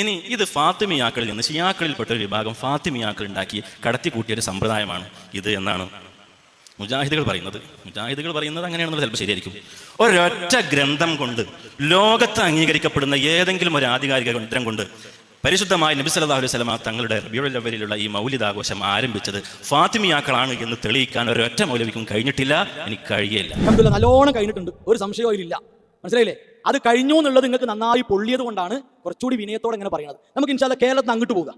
ഇനി ഇത് ഫാത്തിമിയാക്കളിൽ നിന്ന് ഷിയാക്കളിൽപ്പെട്ട ഒരു വിഭാഗം ഫാത്തിമിയാക്കൾ ഉണ്ടാക്കി കടത്തിക്കൂട്ടിയ ഒരു സമ്പ്രദായമാണ് ഇത് എന്നാണ് മുജാഹിദുകൾ പറയുന്നത്. മുജാഹിദുകൾ പറയുന്നത് അങ്ങനെയാണെന്ന് ചിലപ്പോൾ ശരിയായിരിക്കും. ഒരൊറ്റ ഗ്രന്ഥം കൊണ്ട് ലോകത്ത് അംഗീകരിക്കപ്പെടുന്ന ഏതെങ്കിലും ഒരു ആധികാരിക ഗ്രന്ഥം കൊണ്ട് പരിശുദ്ധമായ നബി സല്ലല്ലാഹു അലൈഹി വസല്ലമ തങ്ങളുടെ റബിയുടെ അവലിലുള്ള ഈ മൗലിദാഘോഷം ആരംഭിച്ചത് ഫാത്തിമിയാക്കളാണ് എന്ന് തെളിയിക്കാൻ ഒരൊറ്റ മൗലവിക്കും കഴിഞ്ഞിട്ടില്ല. എനിക്ക് കഴിയില്ല നല്ലോണം കഴിഞ്ഞിട്ടുണ്ട്. ഒരു സംശയവും ഇല്ല മനസ്സിലായില്ലേ? അത് കഴിഞ്ഞു എന്നുള്ളത് നിങ്ങൾക്ക് നന്നായി പൊള്ളിയത് കൊണ്ടാണ് കുറച്ചുകൂടി വിനയത്തോടെ ഇങ്ങനെ പറയുന്നത്. നമുക്ക് ഇൻഷാല്ല കേരളത്തിൽ അങ്ങോട്ട് പോകാം.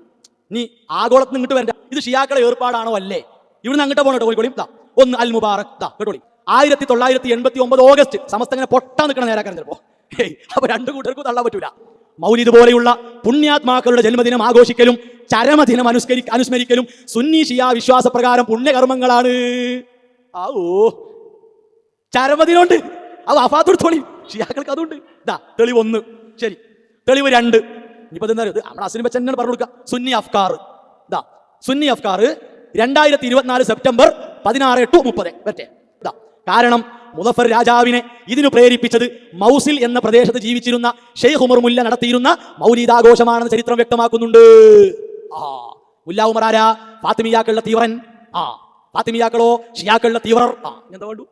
നീ ആഗോളത്തിൽ ഇങ്ങോട്ട് വരണ്ട. ഇത് ഷിയാക്കളെ ഏർപ്പാടാണോ അല്ലേ? ഇവിടുന്ന് അങ്ങോട്ട് പോകണം കേട്ടോ ഒന്ന് അൽ മുബാറക്. ദാ കേട്ടോളി ആയിരത്തി തൊള്ളായിരത്തി എൺപത്തി ഒമ്പത് ഓഗസ്റ്റ് സമസ്ത ഇങ്ങനെ പൊട്ടാൻ നിൽക്കണ നേരാക്കാൻ ചിലപ്പോ. അപ്പൊ രണ്ടു കൂട്ടർക്കും തള്ളാൻ പറ്റൂല. മൗലിദ് പോലെയുള്ള പുണ്യാത്മാക്കളുടെ ജന്മദിനം ആഘോഷിക്കലും ചരമദിനം അനുസ്കരി അനുസ്മരിക്കലും സുന്നി ഷിയ വിശ്വാസപ്രകാരം പുണ്യകർമ്മങ്ങളാണ്. ആ ഓ ചരമദിനമുണ്ട് അത് അഫാത്തെടുത്തോളി ഷിയാക്കൾക്ക് അതുണ്ട്. ഇതാ തെളിവ് ഒന്ന് ശരി. തെളിവ് രണ്ട്. ഇനിയിപ്പോ എന്താ നമ്മുടെ അസിന് തന്നെയാണ് പറഞ്ഞു കൊടുക്കുക സുന്നി അഫ്കാർ. ഇതാ സുന്നി അഫ്കാർ രണ്ടായിരത്തി ഇരുപത്തിനാല് സെപ്റ്റംബർ പതിനാറ് ടു മുപ്പത്. പറ്റേ ഇതാ കാരണം മുദഫർ രാജാവിനെ ഇതിനു പ്രേരിപ്പിച്ചത് മൗസിൽ എന്ന പ്രദേശത്ത് ജീവിച്ചിരുന്ന ഷെയ്ഖ് ഉമർ മുല്ല നടത്തിയിരുന്ന മൗലീദാഘോഷമാണെന്ന് ചരിത്രം വ്യക്തമാക്കുന്നുണ്ട്. ആ മുല്ല ഉമർ ആരാ? ഫാത്തിമിയാക്കളുടെ തീവ്രൻ. ആ ഫാത്തിമിയാക്കളോ? ഷിയാക്കളുടെ തീവ്രർ. ആ എന്താ വേണ്ടു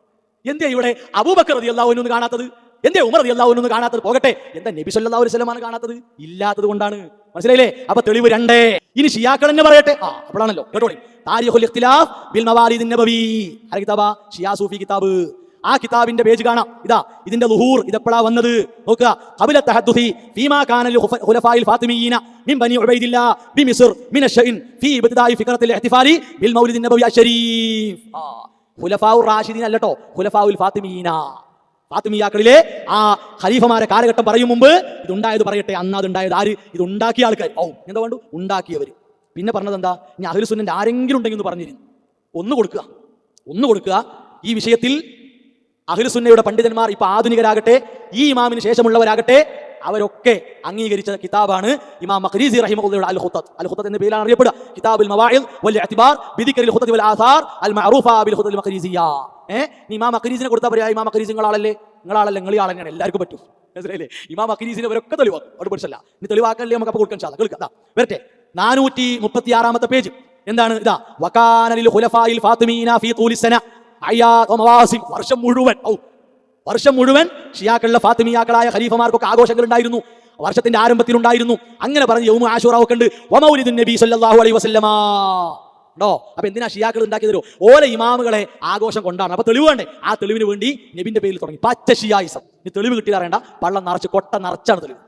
എന്തിയാ ഇവിടെ അബൂബക്കർ റതി അള്ളാഹുവിനൊന്ന് കാണാത്തത്? എന്തേ ഉമർ റതി അള്ളാഹുവിനൊന്ന് കാണാത്തത്? പോകട്ടെ. എന്താ നബി സല്ലല്ലാഹു അലൈഹി സ്ഥലമാണ് കാണാത്തത്? ഇല്ലാത്തത് കൊണ്ടാണ്. മനസ്സിലായില്ലേ? അപ്പൊ തെളിവ് രണ്ടേ. ഇനി ഷിയാക്കൾ തന്നെ പറയട്ടെ. ആ അപ്പോഴാണല്ലോ കേട്ടോളി. താരിഖുൽ ഇഖ്തിലാഫ് ബിൽ മവാലിദിൻ നബവി. ആ കിതാബാ? ഷിയാ സൂഫി കിതാബ്. ആ കിതാബിന്റെ പേജ് കാണാം. ഇതാ ഇതിന്റെ ലുഹൂർ. ഇതെപ്പോഴാ വന്നത്? നോക്കുക. ഖബല തഹദ്ദുഹി ഫീമാ കാന ലി ഖുലഫായിൽ ഫാത്തിമീന മിൻ ബനി ഉബൈദില്ല ബി മിസ്ർ മിൻ അഷ്ഇൻ ഫീ ഇബ്തിദായി ഫിക്റത്തിൽ ഇഹ്തിഫാലി ബിൽ മൗലിദിൻ നബവി അശ്ശരീഫ് ആ ഖുലഫാഉർ റാഷിദീൻ അല്ലട്ടോ. ഖുലഫാഉൽ ഫാത്തിമീന. ഫാത്തിമിയാക്കളിലെ ആ ഖലീഫമാരെ കാലഘട്ടം പറയും മുമ്പ് ഇതുണ്ടായത് പറയട്ടെ അന്ന് അതുണ്ടായത് ആര്? ഇത് ഉണ്ടാക്കിയ ആൾക്കാർ ഓ എന്താ വേണ്ടു ഉണ്ടാക്കിയവർ പിന്നെ പറഞ്ഞത് എന്താ? ഇനി അഹ്ലുസുന്നന്റെ ആരെങ്കിലും ഉണ്ടെങ്കിൽ പറഞ്ഞിരുന്നു ഒന്ന് കൊടുക്കുക. ഒന്ന് കൊടുക്കുക. ഈ വിഷയത്തിൽ അഖിലുസുന്നയുടെ പണ്ഡിതന്മാർ ഇപ്പൊ ആധുനികരാകട്ടെ ഈ ഇമാമിന് ശേഷമുള്ളവരാകട്ടെ അവരൊക്കെ അംഗീകരിച്ച കിതാബാണ് ഇമാം മഖ്രീസി റഹിമുള്ളയുടെ അൽ ഹുത്തത് അൽ ഹുത്തത് എന്ന പേരിലാണ് അറിയപ്പെടുക. കിതാബുൽ മവാഇൽ വൽ അതിബാർ ബിദിക്രിൽ ഹുത്തത് വൽ ആസാർ അൽ മഅറൂഫ ബിൽ ഹുത്തത് മഖ്രീസിയ. ഏ? നീ ഇമാം മഖ്രീസിനെ കൊടുത്താൽ പറയാ ഇമാം മഖ്രീസി നിങ്ങളാളല്ലേ? നിങ്ങളാളല്ലേ നിങ്ങൾ ആൾ തന്നെയാണ്. എല്ലാവർക്കും പറ്റും. മനസ്സിലായില്ലേ? ഇമാം മഖ്രീസിനെ ഇവരൊക്കെ തെളിവാക്കും. അവിടെ പഠിച്ചല്ല. നീ തെളിവാക്കല്ലേ നമുക്ക് അപ്പോൾ കൊടുക്കാൻ സാധിക്കും കേൾക്കാം വരട്ടെ. നാനൂറ്റി മുപ്പത്തി ആറാമത്തെ പേജ്. എന്താണ്? ഇതാ വക്കാനലിൽ ഖുലഫായിൽ ഫാത്തിമീന ഫീ തൂലിസന അയ്യാ വർഷം മുഴുവൻ. ഔ വർഷം മുഴുവൻ ഷിയാക്കളിലെ ഫാത്തിമിയാക്കളായ ഖലീഫമാർക്കൊക്കെ ആഘോഷങ്ങൾ ഉണ്ടായിരുന്നു വർഷത്തിന്റെ ആരംഭത്തിൽ ഉണ്ടായിരുന്നു അങ്ങനെ പറഞ്ഞ് യൗമ ആശുറാവൊക്കെ ഉണ്ട്. വമൗലിദുൻ നബി സല്ലല്ലാഹു അലൈഹി വസല്ലമ. ഉണ്ടോ അപ്പൊ എന്തിനാ ഷിയാക്കൾ ഉണ്ടാക്കിയതരോ ഓല ഇമാമുകളെ ആഘോഷം കൊണ്ടാണ്. അപ്പൊ തെളിവ് വേണ്ടേ? ആ തെളിവിന് വേണ്ടി നബിന്റെ പേരിൽ തുടങ്ങി. പച്ച ഷിയായിസം. ഇനി തെളിവ് കിട്ടിയാറേണ്ട പള്ളം നിറച്ച് കൊട്ട നിറച്ചാണ് തെളിവ്.